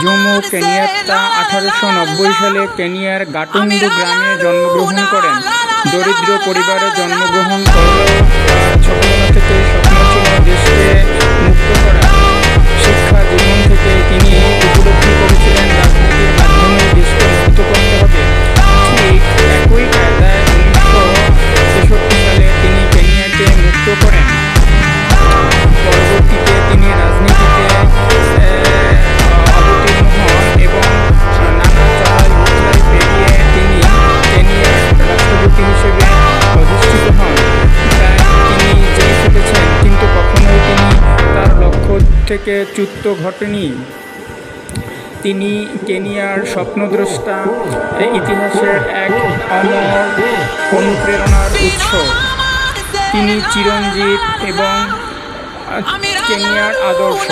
Jomo Kenyatta আঠারোশো নব্বই সালে কেনিয়ার গাটুন্ডু গ্রামে জন্মগ্রহণ করেন। দরিদ্র পরিবারে জন্মগ্রহণ করলেও থেকে চ্যুত ঘটেনি। তিনি কেনিয়ার স্বপ্নদ্রষ্টা ইতিহাসের এক অমর অনুপ্রেরণার উৎস। তিনি চিরঞ্জিত এবং কেনিয়ার আদর্শ।